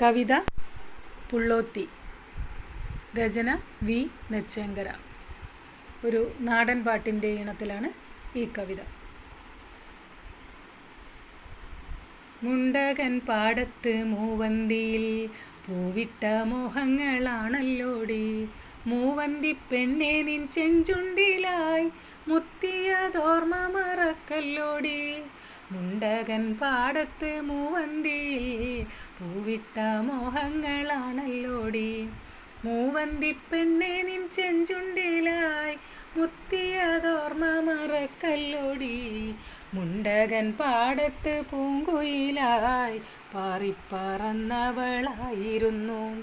കവിത പുള്ളോത്തി. രചന V. നെച്ചങ്കര. ഒരു നാടൻ പാട്ടിന്റെ ഈണത്തിലാണ് ഈ കവിത. മുണ്ടകൻ പാടത്ത് മൂവന്തിയിൽ പൂവിട്ട മോഹങ്ങളാണല്ലോടി. മൂവന്തി പെണ്ണെ നിൻ ചെഞ്ചുണ്ടിലായി മുത്തിയതോർമ്മ മറക്കല്ലോടി. മുണ്ടകൻ പാടത്ത് മൂവന്തിയിൽ പൂവിട്ട മോഹങ്ങളാണല്ലോടി. മൂവന്തി പെണ്ണെ നിൻ ചെഞ്ചുണ്ടിലായി മുത്തിയതോർമ്മ മറക്കല്ലോടി. മുണ്ടകൻ പാടത്ത് പൂങ്കുയിലായി പാറിപ്പറന്നവളായിരുന്നു.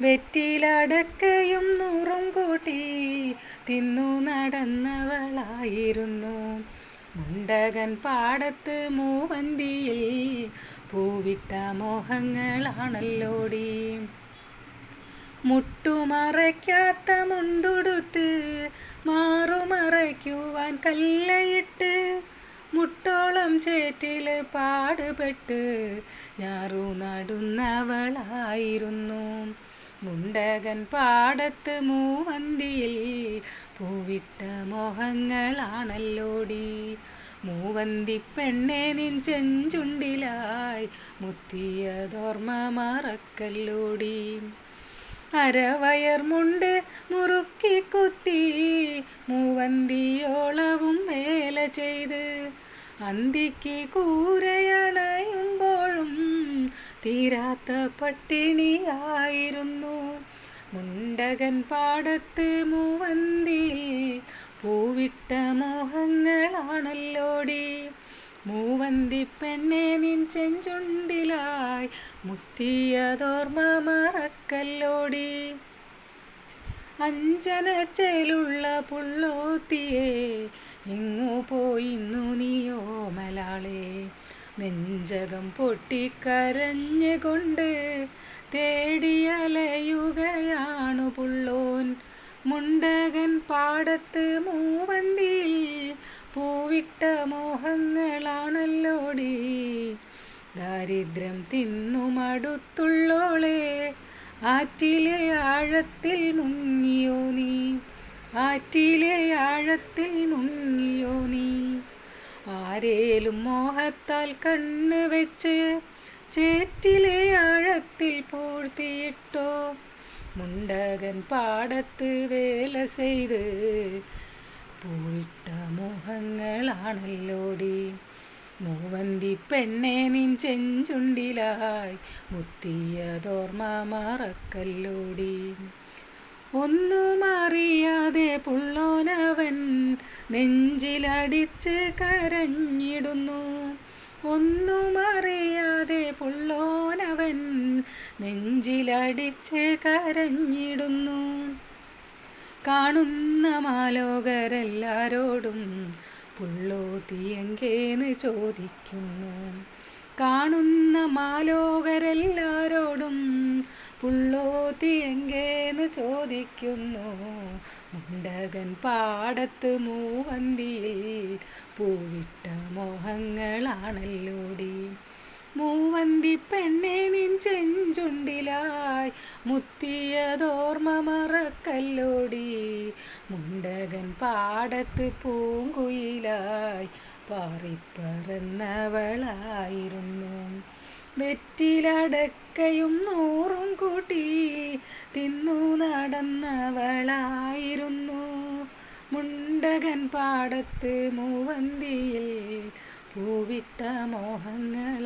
വെറ്റിലടക്കയും നൂറും കൂട്ടി തിന്നു നടന്നവളായിരുന്നു. മുണ്ടകൻ പാടത്ത് മൂവന്തിയിൽ പൂവിട്ട മോഹങ്ങളാണല്ലോടി. മുട്ടുമറയ്ക്കാത്ത മുണ്ടുടുത്ത് മാറുമറയ്ക്കുവാൻ കല്ലയിട്ട് മുട്ടോളം ചേറ്റിൽ പാടുപെട്ട് ഞാറു നടുന്നവളായിരുന്നു. മുണ്ടകൻ പാടത്ത് മൂവന്തിയിൽ പൂവിട്ട മോഹങ്ങളാണല്ലോടി. മൂവന്തി പെണ്ണെ നിൻ ചെഞ്ചുണ്ടിലായി മുത്തിയതോർമ്മ മറക്കല്ലോടി. അരവയർ മുണ്ട് മുറുക്കി കുത്തി മൂവന്തിയോളവും വേല ചെയ്ത്. അന്തിക്ക് കൂരയണയുമ്പോഴും തീരാത്ത പട്ടിണിയായിരുന്നു. മുണ്ടകൻ പാടത്ത് മൂവന്തിയിൽ പൂവിട്ട മോഹങ്ങളാണല്ലോടി. മൂവന്തി പെണ്ണെ നിൻ ചെഞ്ചുണ്ടിലായി മുത്തിയതോർമ്മ മറക്കല്ലോടി. അഞ്ചനച്ചയിലുള്ള പുള്ളോത്തിയെ എങ്ങു പോയിന്നു നീയോ മലാളെ. നെഞ്ചകം പൊട്ടിക്കരഞ്ഞുകൊണ്ട് തേടിയലയുകയാണു പുള്ളോൻ. മുണ്ടകൻ പാടത്ത് മൂവന്തിയിൽ പൂവിട്ട മോഹങ്ങളാണല്ലോടി. ദാരിദ്ര്യം തിന്നു മടുത്തുള്ളോളെ ആറ്റിലെ ആഴത്തിൽ മുങ്ങിയോ നീ? ആറ്റിലെ ആഴത്തിൽ മുങ്ങിയോ നീ? ആരേലും മോഹത്താൽ കണ്ണ് വെച്ച് ചേറ്റിലെ ആഴത്തിൽ പൂഴ്ത്തിയിട്ടോ? മുണ്ടകൻ പാടത്ത് വേല ചെയ്ത് പൂവിട്ട മുഖങ്ങളാണല്ലോടി മൂവന്തി പെണ്ണെ നിൻ ചെഞ്ചുണ്ടിലായി മുത്തിയതോർമ്മ മറക്കല്ലോടി. ഒന്നും അറിയാതെ പുള്ളോനവൻ നെഞ്ചിലടിച്ച് കരഞ്ഞിടുന്നു. ഒന്നും അറിയാതെ പുള്ളോനവൻ നെഞ്ചിലടിച്ച് കരഞ്ഞിടുന്നു. കാണുന്ന മാലോകരെല്ലാരോടും പുള്ളോത്തിയെങ്കേന്ന് ചോദിക്കുന്നു. കാണുന്ന മാലോകരെല്ലാരോടും പുള്ളോത്തിയെങ്കേന്ന് ചോദിക്കുന്നു. മുണ്ടകൻ പാടത്ത് മൂവന്തിയിൽ പൂവിട്ട മോഹങ്ങളാണല്ലോടി. മൂവന്തി പെണ്ണെ നിൻ ചെഞ്ചുണ്ടിലായി. മുത്തിയതോർമ്മ മറക്കല്ലോടി. മുണ്ടകൻ പാടത്ത് പൂങ്കുയിലായി. പാറിപ്പറന്നവളായിരുന്നു. വെറ്റിലടക്കയും നൂറും കൂട്ടി തിന്നു നടന്നവളായിരുന്നു. മുണ്ടകൻ പാടത്ത് മൂവന്തിയിൽ പൂവിട്ട മോഹങ്ങളാണല്ലോടേ.